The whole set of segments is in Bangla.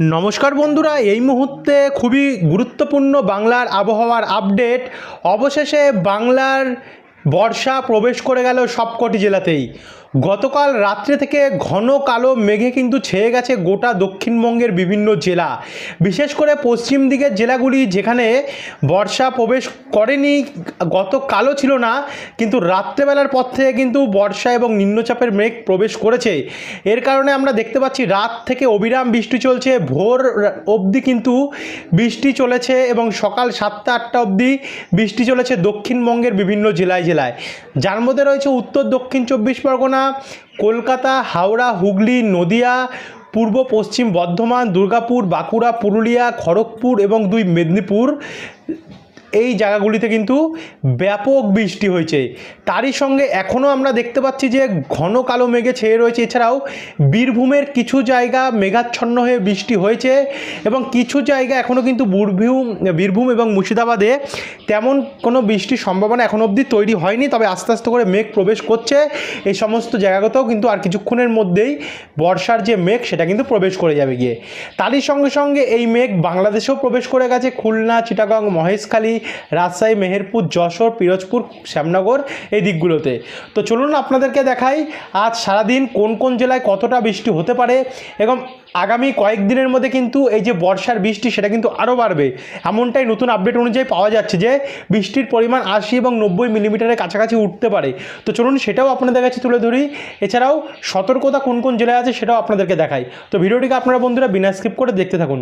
নমস্কার বন্ধুরা, এই মুহূর্তে খুবই গুরুত্বপূর্ণ বাংলার আবহাওয়ার আপডেট। অবশেষে বাংলার বর্ষা প্রবেশ করে গেল সবকটি জেলাতেই। গতকাল রাত্রে থেকে ঘন কালো মেঘে কিন্তু ছেয়ে গেছে গোটা দক্ষিণবঙ্গের বিভিন্ন জেলা। বিশেষ করে পশ্চিম দিকের জেলাগুলি যেখানে বর্ষা প্রবেশ করেনি, গত কালো ছিল না, কিন্তু রাত্রেবেলার পর থেকে কিন্তু বর্ষা এবং নিম্নচাপের মেঘ প্রবেশ করেছে। এর কারণে আমরা দেখতে পাচ্ছি রাত থেকে অবিরাম বৃষ্টি চলছে, ভোর অবধি কিন্তু বৃষ্টি চলেছে এবং সকাল সাতটা আটটা অবধি বৃষ্টি চলেছে দক্ষিণবঙ্গের বিভিন্ন জেলায় জেলায়। যার মধ্যে রয়েছে উত্তর, দক্ষিণ চব্বিশ পরগনা কলকাতা হাওড়া হুগলি নদিয়া পূর্ব পশ্চিম বর্ধমান দুর্গাপুর বাঁকুড়া পুরুলিয়া খড়গপুর এবং দুই মেদিনীপুর। এই জায়গাগুলিতে কিন্তু ব্যাপক বৃষ্টি হয়েছে। তারই সঙ্গে এখনও আমরা দেখতে পাচ্ছি যে ঘন কালো মেঘে ছেয়ে রয়েছে। এছাড়াও বীরভূমের কিছু জায়গা মেঘাচ্ছন্ন হয়ে বৃষ্টি হয়েছে এবং কিছু জায়গা এখনও কিন্তু বীরভূম বীরভূম এবং মুর্শিদাবাদে তেমন কোনো বৃষ্টির সম্ভাবনা এখন অবধি তৈরি হয়নি, তবে আস্তে আস্তে করে মেঘ প্রবেশ করছে। এই সমস্ত জায়গাতেও কিন্তু আর কিছুক্ষণের মধ্যেই বর্ষার যে মেঘ, সেটা কিন্তু প্রবেশ করে যাবে গিয়ে। তারই সঙ্গে সঙ্গে এই মেঘ বাংলাদেশেও প্রবেশ করে গেছে। খুলনা, চিটাগং, মহেশখালী রাজশাহী, মেহেরপুর, যশোর, পিরোজপুর, শ্যামনগর এই দিকগুলোতে। তো চলুন আপনাদেরকে দেখাই আজ সারাদিন কোন কোন জেলায় কতটা বৃষ্টি হতে পারে এবং আগামী কয়েকদিনের মধ্যে কিন্তু এই যে বর্ষার বৃষ্টি সেটা কিন্তু আরও বাড়বে। এমনটাই নতুন আপডেট অনুযায়ী পাওয়া যাচ্ছে যে বৃষ্টির পরিমাণ আশি এবং নব্বই মিলিমিটারের কাছাকাছি উঠতে পারে। তো চলুন সেটাও আপনাদের কাছে তুলে ধরি। এছাড়াও সতর্কতা কোন কোন জেলায় আছে সেটাও আপনাদেরকে দেখাই। তো ভিডিওটিকে আপনারা বন্ধুরা বিনা স্কিপ করে দেখতে থাকুন।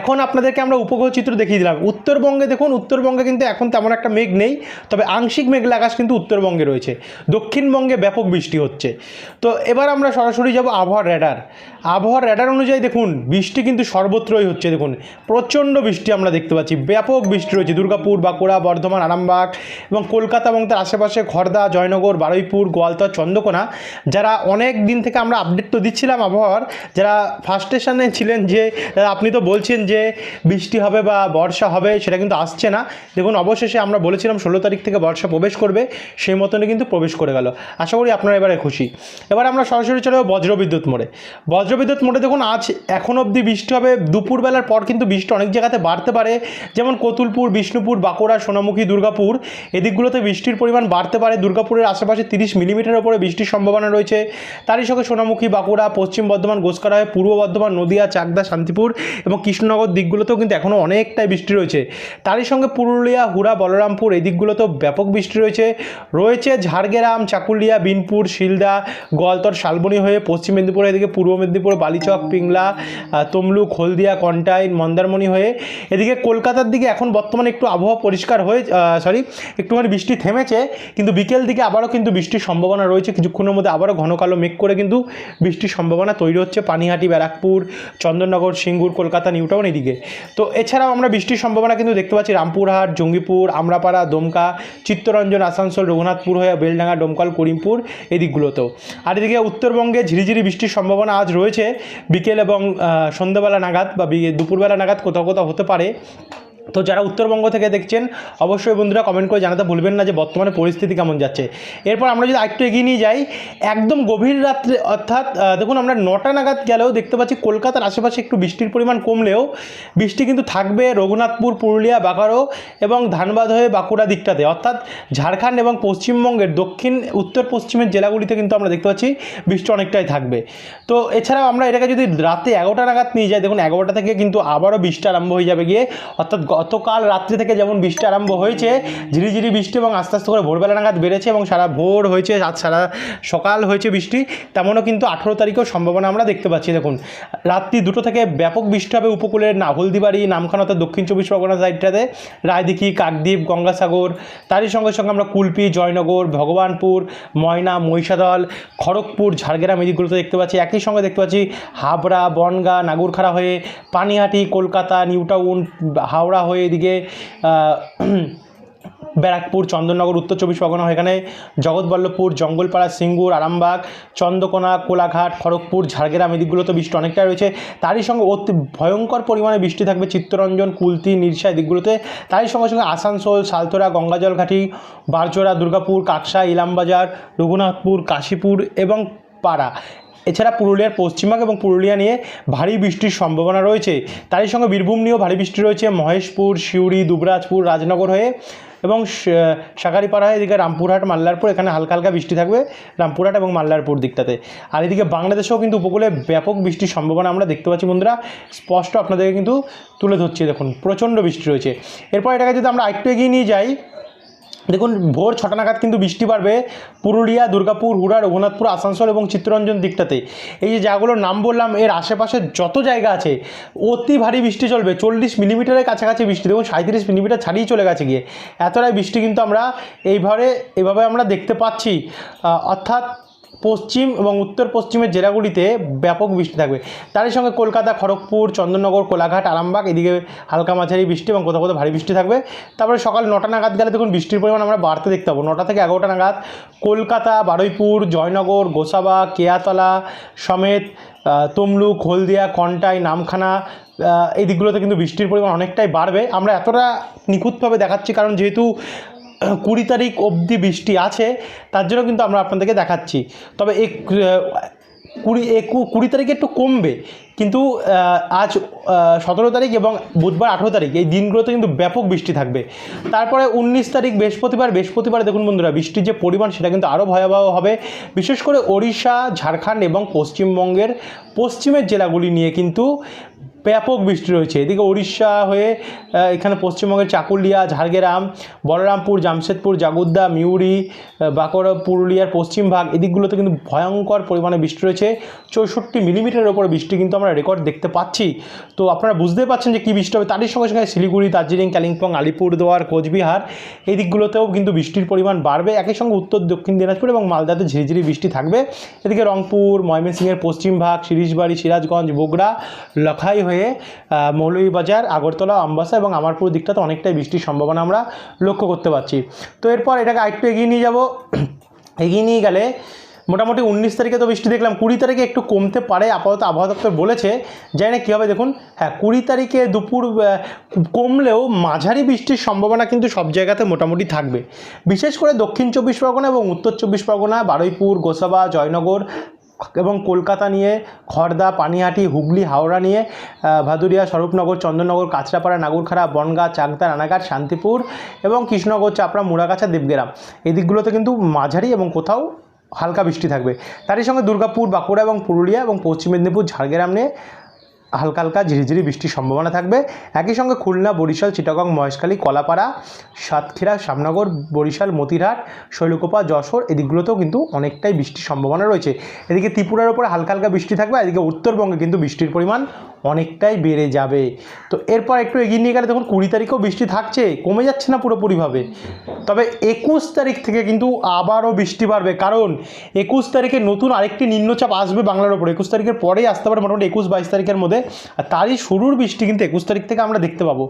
এখন আপনাদেরকে আমরা উপগ্রহ চিত্র দেখিয়ে দিলাম। উত্তরবঙ্গে দেখুন, উত্তরবঙ্গে কিন্তু এখন তেমন একটা মেঘ নেই, তবে আংশিক মেঘলা আকাশ কিন্তু উত্তরবঙ্গে রয়েছে। দক্ষিণবঙ্গে ব্যাপক বৃষ্টি হচ্ছে। তো এবার আমরা সরাসরি যাব আবহাওয়ার র্যাডার আবহাওয়ার র্যাডার অনুযায়ী দেখুন, বৃষ্টি কিন্তু সর্বত্রই হচ্ছে। দেখুন, প্রচণ্ড বৃষ্টি আমরা দেখতে পাচ্ছি। ব্যাপক বৃষ্টি রয়েছে। দুর্গাপুর, বাঁকুড়া, বর্ধমান, আরামবাগ এবং কলকাতা এবং তার আশেপাশে খড়দা জয়নগর, বারুইপুর গোয়ালতর চন্দ্রকোনা। যারা অনেক দিন থেকে আমরা আপডেট তো দিচ্ছিলাম আবহাওয়ার, যারা ফার্স্ট স্টেশনে ছিলেন যে, আপনি তো বলছেন যে বৃষ্টি হবে বা বর্ষা হবে সেটা কিন্তু আসছে না। দেখুন, অবশেষে আমরা বলেছিলাম ষোলো তারিখ থেকে বর্ষা প্রবেশ করবে, সেই মতনই কিন্তু প্রবেশ করে গেল। আশা করি আপনারা এবারে খুশি। এবার আমরা সরাসরি চলে বজ্রবিদ্যুৎ মোড়ে। বজ্রবিদ্যুৎ মোড়ে দেখুন, আজ এখন অবধি বৃষ্টি হবে, দুপুরবেলার পর কিন্তু বৃষ্টি অনেক জায়গাতে বাড়তে পারে। যেমন কতুলপুর, বিষ্ণুপুর, বাঁকুড়া, সোনামুখী, দুর্গাপুর, এদিকগুলোতে বৃষ্টির পরিমাণ বাড়তে পারে। দুর্গাপুরের আশেপাশে তিরিশ মিলিমিটারের ওপরে বৃষ্টির সম্ভাবনা রয়েছে। তারই সঙ্গে সোনামুখী, বাঁকুড়া, পশ্চিম বর্ধমান গোসকারা হয়ে পূর্ব বর্ধমান, নদীয়া, চাকদা, শান্তিপুর এবং কৃষ্ণনগর দিকগুলোতেও কিন্তু এখনও অনেকটাই বৃষ্টি রয়েছে। তারই সঙ্গে পুরুলিয়া, হুড়া, বলরামপুর এই দিকগুলোতেও ব্যাপক বৃষ্টি রয়েছে। রয়েছে ঝাড়গ্রাম, চাকুলিয়া, বিনপুর, শিলদা, গোয়ালতর, শালবনী হয়ে পশ্চিম মেদিনীপুর, এদিকে পূর্ব মেদিনীপুর, বালিচক, পিংলা তমলুক, হলদিয়া, কন্টাইন, মন্দারমণি হয়ে এদিকে কলকাতার দিকে এখন বর্তমানে একটু আবহাওয়া পরিষ্কার হয়ে সরি একটুখানি বৃষ্টি থেমেছে, কিন্তু বিকেল দিকে আবারও কিন্তু বৃষ্টির সম্ভাবনা রয়েছে। কিছুক্ষণের মধ্যে আবারও ঘন কালো মেঘ করে কিন্তু বৃষ্টির সম্ভাবনা তৈরি হচ্ছে। পানিহাটি, ব্যারাকপুর, চন্দননগর, সিঙ্গুর, কলকাতা নিউটাউন এদিকে। তো এছাড়াও আমরা বৃষ্টির সম্ভাবনা কিন্তু দেখতে পাচ্ছি। রামপুরহাট, জঙ্গিপুর, আমরাপাড়া, দমকা, চিত্তরঞ্জন, আসানসোল, রঘুনাথপুর হয়ে বেলডাঙ্গা, ডোমকল, করিমপুর এদিকগুলোতেও। আর এদিকে উত্তরবঙ্গে ঝিরিঝিরি বৃষ্টির সম্ভাবনা আজ রয়েছে। বিকেল এবং সন্ধ্যাবেলা নাগাদ বি- দুপুরবেলা নাগাদ কোথাও কোথাও হতে পারে। তো যারা উত্তরবঙ্গ থেকে দেখছেন, অবশ্যই বন্ধুরা কমেন্ট করে জানাতে ভুলবেন না যে বর্তমানে পরিস্থিতি কেমন যাচ্ছে। এরপর আমরা যদি আরেকটু এগিয়ে নিয়ে যাই, একদম গভীর রাত্রে, অর্থাৎ দেখুন আমরা নটা নাগাদ গেলেও দেখতে পাচ্ছি কলকাতার আশেপাশে একটু বৃষ্টির পরিমাণ কমলেও বৃষ্টি কিন্তু থাকবে রঘুনাথপুর, পুরুলিয়া বাঁকারো এবং ধানবাদ হয়ে বাঁকুড়া দিকটাতে। অর্থাৎ ঝাড়খণ্ড এবং পশ্চিমবঙ্গের দক্ষিণ, উত্তর পশ্চিমের জেলাগুলিতে কিন্তু আমরা দেখতে পাচ্ছি বৃষ্টি অনেকটাই থাকবে। তো এছাড়াও আমরা এটাকে যদি রাতে এগারোটা নাগাদ নিয়ে যাই, দেখুন এগারোটা থেকে কিন্তু আবারও বৃষ্টি আরম্ভ হয়ে যাবে গিয়ে, অর্থাৎ গতকাল রাত্রি থেকে যেমন বৃষ্টি আরম্ভ হয়েছে, ঝিরিঝিরি বৃষ্টি এবং আস্তে আস্তে করে ভোরবেলা নাগাদ বেড়েছে এবং সারা ভোর হয়েছে, আজ সারা সকাল হয়েছে বৃষ্টি, তেমনও কিন্তু আঠেরো তারিখেও সম্ভাবনা আমরা দেখতে পাচ্ছি। দেখুন, রাত্রি দুটো থেকে ব্যাপক বৃষ্টি হবে উপকূলের না নামখানা অর্থাৎ দক্ষিণ চব্বিশ পরগনা সাইডটাতে, রায়দিঘি, কাকদ্বীপ, গঙ্গাসাগর, তারই সঙ্গে সঙ্গে আমরা কুলপি, জয়নগর, ভগবানপুর, ময়না, মহিষাদল, খড়গপুর, ঝাড়গ্রাম এদিকগুলোতে দেখতে পাচ্ছি। একই সঙ্গে দেখতে পাচ্ছি হাবড়া, বনগা, নাগুরখাড়া হয়ে পানিহাটি, কলকাতা নিউটাউন হাওড়া হয়ে এদিকে ব্যারাকপুর, চন্দননগর, উত্তর চব্বিশ পরগনা, এখানে জগৎবল্লভপুর, জঙ্গলপাড়া, সিঙ্গুর, আরামবাগ, চন্দ্রকোনা, কোলাঘাট, খড়গপুর, ঝাড়গ্রাম এদিকগুলোতে বৃষ্টি অনেকটা রয়েছে। তারই সঙ্গে অতি ভয়ঙ্কর পরিমাণে বৃষ্টি থাকবে চিত্তরঞ্জন, কুলতি, নিরসা এদিকগুলোতে তারই সঙ্গে সঙ্গে আসানসোল সালতোরা গঙ্গাজলঘাটি, বারজোড়া, দুর্গাপুর, কাকসা, ইলামবাজার, রঘুনাথপুর, কাশীপুর এবং পাড়া। এছাড়া পুরুলিয়ার পশ্চিমবঙ্গ এবং পুরুলিয়া নিয়ে ভারী বৃষ্টির সম্ভাবনা রয়েছে। তারই সঙ্গে বীরভূম নিয়েও ভারী বৃষ্টি রয়েছে। মহেশপুর, সিউড়ি, দুবরাজপুর, রাজনগর হয়ে এবং সা- সাকারিপাড়া হয়ে এদিকে রামপুরহাট, মাল্লারপুর এখানে হালকা হালকা বৃষ্টি থাকবে রামপুরহাট এবং মাল্লারপুর দিকটাতে। আর এদিকে বাংলাদেশেও কিন্তু উপকূলে ব্যাপক বৃষ্টির সম্ভাবনা আমরা দেখতে পাচ্ছি বন্ধুরা। স্পষ্ট আপনাদেরকে কিন্তু তুলে ধরছি, দেখুন, প্রচণ্ড বৃষ্টি রয়েছে। এরপর এটাকে যদি আমরা একটু এগিয়ে নিয়ে যাই দেখুন, ভোর ছটা নাগাদ কিন্তু বৃষ্টি বাড়বে পুরুলিয়া, দুর্গাপুর, হুড়া, রঘুনাথপুর, আসানসোল এবং চিত্তরঞ্জন দিকটাতে। এই যে জায়গাগুলোর নাম বললাম, এর আশেপাশে যত জায়গা আছে, অতি ভারী বৃষ্টি চলবে। চল্লিশ মিলিমিটারের কাছাকাছি বৃষ্টি, দেখুন সাঁত্রিশ মিলিমিটার ছাড়িয়ে চলে গেছে গিয়ে। এতটাই বৃষ্টি কিন্তু আমরা এইভাবে, এভাবে আমরা দেখতে পাচ্ছি। অর্থাৎ পশ্চিম এবং উত্তর পশ্চিমের জেলাগুলিতে ব্যাপক বৃষ্টি থাকবে। তারই সঙ্গে কলকাতা, খড়গপুর, চন্দননগর, কোলাঘাট, আরামবাগ, এদিকে হালকা মাঝারি বৃষ্টি এবং কোথাও কোথাও ভারী বৃষ্টি থাকবে। তারপরে সকাল নটা নাগাদ গেলে দেখুন বৃষ্টির পরিমাণ আমরা বাড়তে দেখতে পাবো। নটা থেকে এগারোটা নাগাদ কলকাতা, বারুইপুর, জয়নগর, গোসাবা, কেয়াতলা, সমেত তমলুক, হলদিয়া কন্টাই নামখানা এই দিকগুলোতে কিন্তু বৃষ্টির পরিমাণ অনেকটাই বাড়বে। আমরা এতটা নিখুঁতভাবে দেখাচ্ছি কারণ যেহেতু কুড়ি তারিখ অবধি বৃষ্টি আছে, তার জন্য কিন্তু আমরা আপনাদেরকে দেখাচ্ছি। তবে এই কুড়ি একু কুড়ি তারিখে একটু কমবে, কিন্তু আজ সতেরো তারিখ এবং বুধবার আঠেরো তারিখ, এই দিনগুলোতে কিন্তু ব্যাপক বৃষ্টি থাকবে। তারপরে উনিশ তারিখ বৃহস্পতিবার বৃহস্পতিবার দেখুন বন্ধুরা, বৃষ্টির যে পরিমাণ সেটা কিন্তু আরও ভয়াবহ হবে। বিশেষ করে ওড়িশা, ঝাড়খণ্ড এবং পশ্চিমবঙ্গের পশ্চিমের জেলাগুলি নিয়ে কিন্তু ব্যাপক বৃষ্টি রয়েছে। এদিকে উড়িষ্যা হয়ে এখানে পশ্চিমবঙ্গের চাকুলিয়া, ঝাড়গ্রাম, বলরামপুর, জামশেদপুর, জাগুদ্দা, মিউরি বাঁকুড়া, পুরুলিয়ার পশ্চিম ভাগ, এদিকগুলোতে কিন্তু ভয়ঙ্কর পরিমাণে বৃষ্টি রয়েছে। চৌষট্টি মিলিমিটারের ওপর বৃষ্টি কিন্তু আমরা রেকর্ড দেখতে পাচ্ছি। তো আপনারা বুঝতে পারছেন যে কী বৃষ্টি হবে। তারই সঙ্গে সঙ্গে শিলিগুড়ি, দার্জিলিং, কালিম্পং, আলিপুরদুয়ার, কোচবিহার এই দিকগুলোতেও কিন্তু বৃষ্টির পরিমাণ বাড়বে। একই সঙ্গে উত্তর, দক্ষিণ দিনাজপুর এবং মালদাতে ঝিরিঝিরি বৃষ্টি থাকবে। এদিকে রংপুর, ময়মনসিংহের পশ্চিম ভাগ শিরিশবাড়ি সিরাজগঞ্জ, বগুড়া, লখাই হয়ে আহ, মৌলভীবাজার আগরতলা আমবাসা এবং আমারপুর দিকটাতে অনেকটাই বৃষ্টির সম্ভাবনা আমরা লক্ষ্য করতে পারছি। তো এরপর এটাকে আরেকটু এগিয়ে নিয়ে যাব। এগিয়ে নিয়ে গেলে মোটামুটি উনিশ তারিখে তো বৃষ্টি দেখলাম কুড়ি তারিখে একটু কমতে পারে আপাতত আবহাওয়া দপ্তর বলেছে। জানি না কী হবে দেখুন হ্যাঁ কুড়ি তারিখে দুপুর কমলেও মাঝারি বৃষ্টির সম্ভাবনা কিন্তু সব জায়গাতে মোটামুটি থাকবে। বিশেষ করে দক্ষিণ চব্বিশ পরগনা এবং উত্তর চব্বিশ পরগনা বারুইপুর গোসাবা জয়নগর এবং কলকাতা নিয়ে, খড়দা, পানিহাটি, হুগলি, হাওড়া নিয়ে ভাদুরিয়া, স্বরূপনগর, চন্দননগর, কাঁচরাপাড়া, নাগুরখাড়া, বনগা, চাকদা, রানাঘাট, শান্তিপুর এবং কৃষ্ণনগর, চাপড়া, মুড়াগাছা, দেবগেরাম। এই দিকগুলোতে কিন্তু মাঝারি এবং কোথাও হালকা বৃষ্টি থাকবে। তারই সঙ্গে দুর্গাপুর, বাঁকুড়া এবং পুরুলিয়া এবং পশ্চিম মেদিনীপুর, ঝাড়গ্রাম নিয়ে হালকা হালকা ঝিরিঝিরি বৃষ্টির সম্ভাবনা থাকবে। একই সঙ্গে খুলনা, বরিশাল, চিটাগং, মহেশখালী, কলাপাড়া, সাতক্ষীরা, শ্যামনগর, বরিশাল, মতিরহাট, শৈলকোপা, যশোর এদিকগুলোতেও কিন্তু অনেকটাই বৃষ্টির সম্ভাবনা রয়েছে। এদিকে ত্রিপুরার ওপরে হালকা হালকা বৃষ্টি থাকবে এদিকে উত্তরবঙ্গে কিন্তু বৃষ্টির পরিমাণ অনেকটাই বেড়ে যাবে। তো এরপর একটু এগিয়ে নিয়ে গেলে দেখুন কুড়ি তারিখেও বৃষ্টি থাকছে, কমে যাচ্ছে না পুরোপুরিভাবে। তবে একুশ তারিখ থেকে কিন্তু আবারও বৃষ্টি বাড়বে, কারণ একুশ তারিখে নতুন আরেকটি নিম্নচাপ আসবে বাংলার ওপর। একুশ তারিখের পরেই আসতে পারে মোটামুটি একুশ বাইশ তারিখের মধ্যে, আর তারই শুরুর বৃষ্টি কিন্তু একুশ তারিখ থেকে আমরা দেখতে পাবো।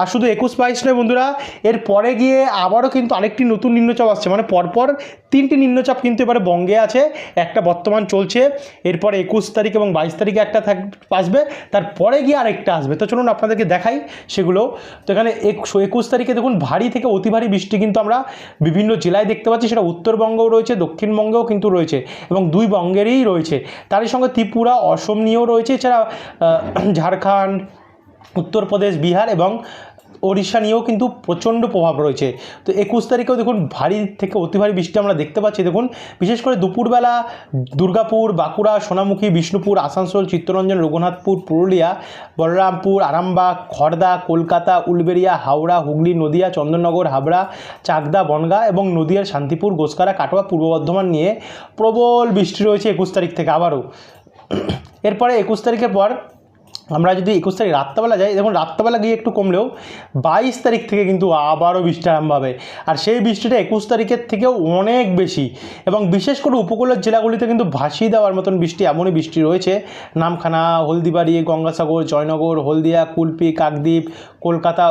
আর শুধু একুশ বাইশ নয় বন্ধুরা, এর পরে গিয়ে আবারও কিন্তু আরেকটি নতুন নিম্নচাপ আসছে মানে পরপর তিনটি নিম্নচাপ কিন্তু এবারে বঙ্গে আছে, একটা বর্তমান চলছে। এরপর একুশ তারিখ এবং বাইশ তারিখে একটা থাক আসবে তারপরে গিয়ে আরেকটা আসবে। তো চলুন আপনাদেরকে দেখাই সেগুলো। তো এখানে একশো একুশ তারিখে দেখুন, ভারী থেকে অতি ভারী বৃষ্টি কিন্তু আমরা বিভিন্ন জেলায় দেখতে পাচ্ছি। সেটা উত্তরবঙ্গও রয়েছে, দক্ষিণবঙ্গেও কিন্তু রয়েছে এবং দুই বঙ্গেরই রয়েছে। তারই সঙ্গে ত্রিপুরা, অসম নিয়েও রয়েছে। এছাড়া ঝাড়খণ্ড, উত্তরপ্রদেশ, বিহার এবং ওড়িশা নিয়েও কিন্তু প্রচণ্ড প্রভাব রয়েছে। তো একুশ তারিখেও দেখুন, ভারী থেকে অতি ভারী বৃষ্টি আমরা দেখতে পাচ্ছি। দেখুন, বিশেষ করে দুপুরবেলা দুর্গাপুর, বাঁকুড়া, সোনামুখী, বিষ্ণুপুর, আসানসোল, চিত্তরঞ্জন, রঘুনাথপুর, পুরুলিয়া, বলরামপুর, আরামবাগ খড়দা কলকাতা, উলবেড়িয়া, হাওড়া, হুগলি, নদিয়া, চন্দননগর, হাবড়া, চাকদা, বনগাঁ এবং নদিয়ার শান্তিপুর, গোসকারা, কাটোয়া, পূর্ব বর্ধমান নিয়ে প্রবল বৃষ্টি রয়েছে একুশ তারিখ থেকে আবারও। এরপরে একুশ তারিখের পর আমরা যদি একুশ তারিখ রাত্রেবেলা যাই, দেখুন রাত্রেবেলা গিয়ে একটু কমলেও বাইশ তারিখ থেকে কিন্তু আবারও বৃষ্টি আরম্ভ হবে। আর সেই বৃষ্টিটা একুশ তারিখের থেকেও অনেক বেশি। এবং বিশেষ করে উপকূলের জেলাগুলিতে কিন্তু ভাসিয়ে দেওয়ার মতন বৃষ্টি এমনই বৃষ্টি রয়েছে। নামখানা, হলদিবাড়ি, গঙ্গাসাগর, জয়নগর, হলদিয়া, কুলপি, কাকদ্বীপ, কলকাতা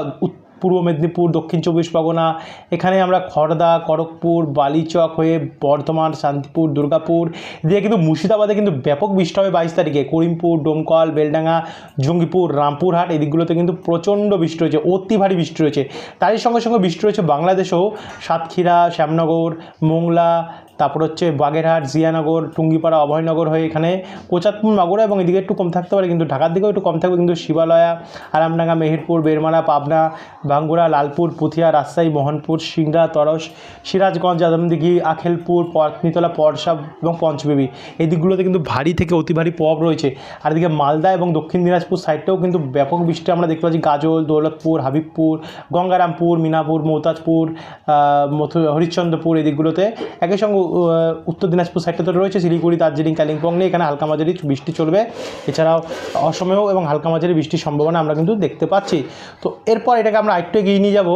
পূর্ব মেদিনীপুর, দক্ষিণ চব্বিশ পরগনা। এখানে আমরা খড়দা খড়গপুর, বালিচক হয়ে বর্ধমান, শান্তিপুর, দুর্গাপুর। দিয়ে কিন্তু মুর্শিদাবাদে কিন্তু ব্যাপক বৃষ্টি হবে বাইশ তারিখে। করিমপুর, ডোমকল, বেলডাঙ্গা, জঙ্গিপুর, রামপুরহাট এই দিকগুলোতে কিন্তু প্রচণ্ড বৃষ্টি রয়েছে, অতি ভারী বৃষ্টি রয়েছে। তারই সঙ্গে সঙ্গে বৃষ্টি রয়েছে বাংলাদেশেও। সাতক্ষীরা, শ্যামনগর, মোংলা তারপর হচ্ছে বাগেরহাট, জিয়ানগর, টুঙ্গিপাড়া, অভয়নগর হয়ে এখানে কোচাতপুর, মাগুরা এবং এদিকে একটু কম থাকতে পারে কিন্তু ঢাকার দিকেও একটু কম থাকবে কিন্তু শিবালয়া, আরামডাঙ্গা, মেহেরপুর বেরমারা পাবনা, ভাঙ্গুড়া, লালপুর, পুথিয়া, রাজশাহী, মোহনপুর, সিংড়া, তরস, সিরাজগঞ্জ, আদমদিঘি, আখেলপুর পত্নীতলা পরশা এবং পঞ্চবেবী। এই দিকগুলোতে কিন্তু ভারী থেকে অতি ভারী প্রভাব রয়েছে। আর এদিকে মালদা এবং দক্ষিণ দিনাজপুর সাইডটাও কিন্তু ব্যাপক বৃষ্টি আমরা দেখতে পাচ্ছি। গাজল, দৌলতপুর, হাবিবপুর, গঙ্গারামপুর, মিনাপুর, মৌতাজপুর হরিশ্চন্দ্রপুর এই দিকগুলোতে একই সঙ্গে উত্তর দিনাজপুর সাইডটা তো রয়েছে, শিলিগুড়ি, দার্জিলিং, কালিম্পং নিয়ে এখানে হালকা মাঝারি বৃষ্টি চলবে। এছাড়াও অসমেও এবং হালকা মাঝারি বৃষ্টির সম্ভাবনা আমরা কিন্তু দেখতে পাচ্ছি। তো এরপর এটাকে আমরা আরেকটু এগিয়ে নিয়ে যাব।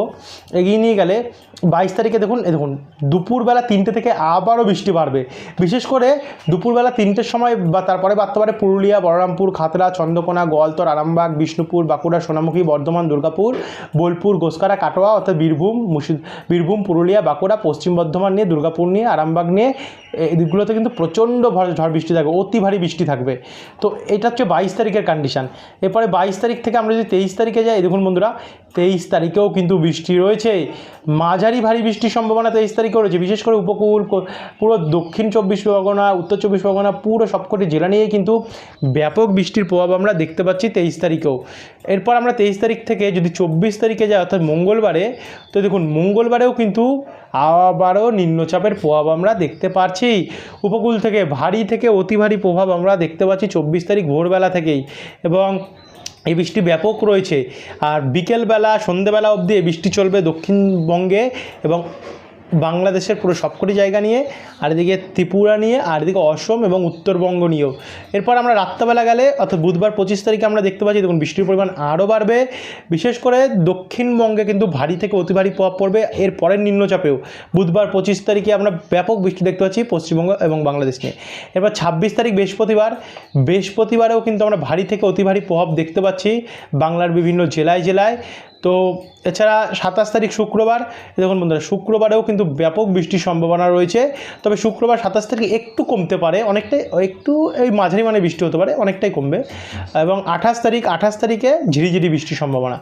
এগিয়ে নিয়ে গেলে বাইশ তারিখে দেখুন দেখুন, দুপুরবেলা তিনটে থেকে আবারও বৃষ্টি বাড়বে। বিশেষ করে দুপুরবেলা তিনটের সময় বা তারপরে বাড়তে পারে পুরুলিয়া, বলরামপুর, খাতড়া, চন্দ্রকোনা, গোয়ালতর, আরামবাগ, বিষ্ণুপুর, বাঁকুড়া, সোনামুখী, বর্ধমান, দুর্গাপুর, বোলপুর, গোসকারা, কাটোয়া অর্থাৎ বীরভূম, মুর্শিদ, বীরভূম, পুরুলিয়া, বাঁকুড়া, পশ্চিম বর্ধমান নিয়ে, দুর্গাপুর নিয়ে, আরামবাগ নিয়ে এই দিকগুলোতে কিন্তু প্রচণ্ড ঝড় বৃষ্টি থাকবে, অতি ভারী বৃষ্টি থাকবে। তো এটা হচ্ছে বাইশ তারিখের কন্ডিশান এরপরে বাইশ তারিখ থেকে আমরা যদি তেইশ তারিখে যাই, দেখুন বন্ধুরা, তেইশ তারিখেও কিন্তু বৃষ্টি রয়েছে। মাঝারি ভারী বৃষ্টির সম্ভাবনা তেইশ তারিখেও রয়েছে। বিশেষ করে উপকূল পুরো দক্ষিণ চব্বিশ পরগনা, উত্তর চব্বিশ পরগনা, পুরো সবকটি জেলা নিয়েই কিন্তু ব্যাপক বৃষ্টির প্রভাব আমরা দেখতে পাচ্ছি তেইশ তারিখেও। এরপর আমরা তেইশ তারিখ থেকে যদি চব্বিশ তারিখে যাই, অর্থাৎ মঙ্গলবারে, তো দেখুন মঙ্গলবারেও কিন্তু আবারও নিম্নচাপের প্রভাব আমরা দেখতে পাচ্ছি উপকূল থেকে ভারী থেকে অতি ভারী প্রভাব আমরা দেখতে পাচ্ছি চব্বিশ তারিখ ভোরবেলা থেকেই। এবং এই বৃষ্টি ব্যাপক রয়েছে। আর বিকেলবেলা, সন্ধেবেলা অবধি এই বৃষ্টি চলবে দক্ষিণবঙ্গে এবং বাংলাদেশের পুরো সবকটি জায়গা নিয়ে, আর এদিকে ত্রিপুরা নিয়ে, আর এদিকে অসম এবং উত্তরবঙ্গ নিয়েও। এরপর আমরা রাত্রেবেলা গেলে, অর্থাৎ বুধবার পঁচিশ তারিখে আমরা দেখতে পাচ্ছি, দেখুন বৃষ্টির পরিমাণ আরও বাড়বে। বিশেষ করে দক্ষিণবঙ্গে কিন্তু ভারী থেকে অতি ভারী প্রভাব পড়বে, এর পরের নিম্নচাপেও। বুধবার পঁচিশ তারিখে আমরা ব্যাপক বৃষ্টি দেখতে পাচ্ছি পশ্চিমবঙ্গ এবং বাংলাদেশ নিয়ে। এরপর ছাব্বিশ তারিখ বৃহস্পতিবার, বৃহস্পতিবারেও কিন্তু আমরা ভারী থেকে অতি ভারী প্রভাব দেখতে পাচ্ছি বাংলার বিভিন্ন জেলায় জেলায়। তো এছাড়া সাতাশ তারিখ শুক্রবার দেখুন বন্ধুরা, শুক্রবারেও কিন্তু ব্যাপক বৃষ্টির সম্ভাবনা রয়েছে। তবে শুক্রবার সাতাশ তারিখ একটু কমতে পারে, অনেকটাই, একটু এই মাঝারি মানে বৃষ্টি হতে পারে, অনেকটাই কমবে। এবং আঠাশ তারিখ, আঠাশ তারিখে ঝিরিঝিরি বৃষ্টির সম্ভাবনা।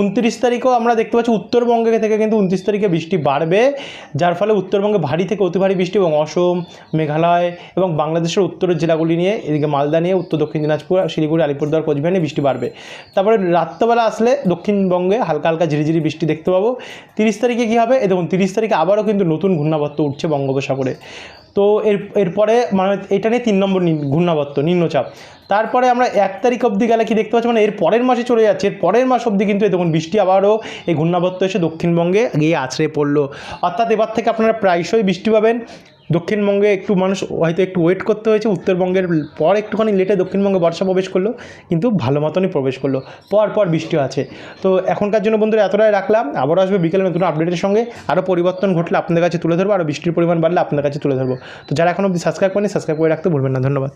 উনত্রিশ তারিখও আমরা দেখতে পাচ্ছি উত্তরবঙ্গে থেকে কিন্তু উনত্রিশ তারিখে বৃষ্টি বাড়বে, যার ফলে উত্তরবঙ্গে ভারী থেকে অতি ভারী বৃষ্টি এবং অসম, মেঘালয় এবং বাংলাদেশের উত্তরের জেলাগুলি নিয়ে, এদিকে মালদা নিয়ে, উত্তর দক্ষিণ দিনাজপুর, শিলিগুড়ি, আলিপুরদুয়ার, কোচবিহার নিয়ে বৃষ্টি বাড়বে। তারপরে রাত্রেবেলা আসলে দক্ষিণবঙ্গে হালকা হালকা ঝিরিঝিরি বৃষ্টি দেখতে পাবো। তিরিশ তারিখে কী হবে? দেখুন, তিরিশ তারিখে আবারও কিন্তু নতুন ঘূর্ণাবর্ত উঠছে বঙ্গোপসাগরে। তো এর, এরপরে মানে এটা নিয়ে তিন নম্বর ঘূর্ণাবর্ত, নিম্নচাপ। তারপরে আমরা এক তারিখ অবধি গেলে কি দেখতে পাচ্ছি? মানে এর পরের মাসে চলে যাচ্ছে। এর পরের মাস অবধি কিন্তু দেখুন, বৃষ্টি আবারও এই ঘূর্ণাবর্ত এসে দক্ষিণবঙ্গে গিয়ে আছড়ে পড়ল। অর্থাৎ এবার থেকে আপনারা প্রায়শই বৃষ্টি পাবেন। দক্ষিণবঙ্গে একটু মানুষ হয়তো একটু ওয়েট করতে হয়েছে, উত্তরবঙ্গের পর একটুখানি লেটে দক্ষিণবঙ্গে বর্ষা প্রবেশ করল, কিন্তু ভালো মতনই প্রবেশ করল। পর পর বৃষ্টি আছে তো এখনকার জন্য বন্ধুরা এতটাই রাখলাম, আবারও আসবে বিকেলে নতুন আপডেটের সঙ্গে, আরও পরিবর্তন ঘটলে আপনাদের কাছে তুলে ধরবো, আরও বৃষ্টির পরিমাণ বাড়লে আপনাদের কাছে তুলে ধরবো। তো যারা এখন অবধি সাবস্ক্রাইব করেনি সাবস্ক্রাইব করে রাখতে ভুলবেন না, ধন্যবাদ।